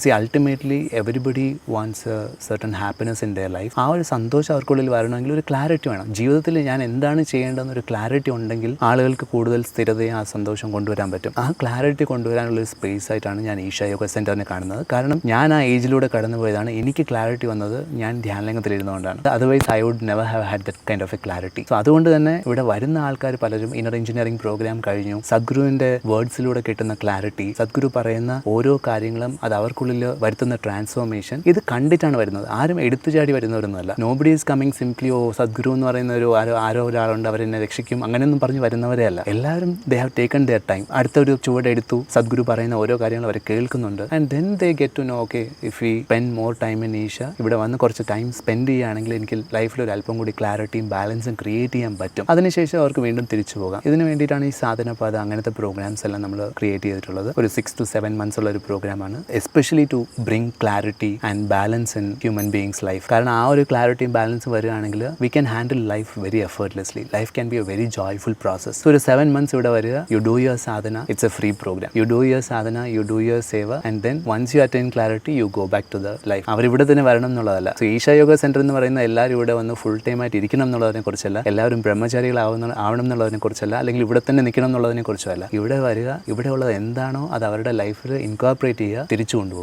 See ultimately everybody wants certain happiness in their life ആ ഒരു സന്തോഷം അവർക്കുള്ളിൽ വരണമെങ്കിൽ ഒരു ക്ലാരിറ്റി വേണം. ജീവിതത്തിൽ ഞാൻ എന്താണ് ചെയ്യേണ്ടതെന്നൊരു ക്ലാരിറ്റി ഉണ്ടെങ്കിൽ ആളുകൾക്ക് കൂടുതൽ സ്ഥിരതയും ആ സന്തോഷം കൊണ്ടുവരാൻ പറ്റും. ആ ക്ലാരിറ്റി കൊണ്ടുവരാനുള്ള ഒരു സ്പേസ് ആയിട്ടാണ് ഞാൻ ഈഷ യോഗ സെന്ററിനെ കാണുന്നത്. കാരണം ഞാൻ ആ ഏജിലൂടെ കടന്നു പോയതാണ്. എനിക്ക് ക്ലാരിറ്റി വന്നത് ഞാൻ ധ്യാനലംഗത്തിലിരുന്നുകൊണ്ടാണ് otherwise I would never have had that kind of a clarity so അതുകൊണ്ട് തന്നെ ഇവിടെ വരുന്ന ആൾക്കാർ പലരും ഇന്നർ എഞ്ചിനീയറിംഗ് പ്രോഗ്രാം കഴിഞ്ഞു. സദ്ഗുരുവിന്റെ വേർഡ്സിലൂടെ കിട്ടുന്ന ക്ലാരിറ്റി സദ്ഗുരു പറയുന്ന ഓരോ കാര്യങ്ങളും അത് അവർക്കുള്ളിൽ വരുത്തുന്ന ട്രാൻസ്ഫോർമേഷൻ ഇത് കണ്ടിട്ടാണ് വരുന്നത്. ആരും എടുത്തു ചാടി വരുന്നവരൊന്നുമല്ല. Nobody is coming simply oh Sadhguru എന്ന് പറയുന്ന ഒരു ആരോ ആരോ ഒരാളുണ്ട് അവരെന്നെ രക്ഷിക്കും അങ്ങനെയൊന്നും പറഞ്ഞ് വരുന്നവരെ അല്ല. എല്ലാവരും they have taken their time അടുത്തൊരു ചുവടെടുത്തു സദ്ഗുരു പറയുന്ന ഓരോ കാര്യങ്ങൾ അവർ കേൾക്കുന്നുണ്ട്. And then they get to know okay if we spend more time in Isha ഇവിടെ വന്ന് കുറച്ച് ടൈം സ്പെൻഡ് ചെയ്യുകയാണെങ്കിൽ എനിക്ക് ലൈഫിൽ ഒരു അല്പം കൂടി ക്ലാരിറ്റിയും ബാലൻസും ക്രിയേറ്റ് ചെയ്യാൻ പറ്റും. അതിനുശേഷം അവർക്ക് വീണ്ടും തിരിച്ചു പോകാം. ഇതിന് വേണ്ടിയിട്ടാണ് ഈ സാധനപാത അങ്ങനത്തെ പ്രോഗ്രാംസ് എല്ലാം നമ്മൾ ക്രിയേറ്റ് ചെയ്തിട്ടുള്ളത്. ഒരു സിക്സ് ടു സെവൻ മന്ത്സ് ഉള്ള ഒരു പ്രോഗ്രാമാണ് especially to bring clarity and balance in human beings life കാരണം ആ ഒരു ക്ലാരിറ്റിയും ബാലൻസും വരികയാണെങ്കിൽ we can handle life very effortlessly life can be a very joyful process ഒരു സെവൻ മന്ത്സ് ഇവിടെ വരിക. You do your sadhana it's a free program you do your sadhana you do your seva and then once you attain clarity you go back to the life അവരിവിടെ തന്നെ വരണം എന്നുള്ളതല്ല. So ഈശ yoga centre എന്ന് പറയുന്ന എല്ലാവരും ഇവിടെ വന്ന് ഫുൾ ടൈം ആയിട്ട് ഇരിക്കണം എന്നുള്ളതിനെ കുറിച്ചല്ല. എല്ലാവരും ബ്രഹ്മചാരികളാവുന്ന ആവണം എന്നുള്ളതിനെ കുറിച്ചല്ല. അല്ലെങ്കിൽ ഇവിടെ തന്നെ നിൽക്കണം എന്നുള്ളതിനെ കുറിച്ചല്ല ഇവിടെ വരിക ഇവിടെ ഉള്ളത് എന്താണോ അത് അവരുടെ ലൈഫിൽ ഇൻകോർപ്പറേറ്റ് ചെയ്യുക തിരിച്ചു കൊണ്ടുപോകുക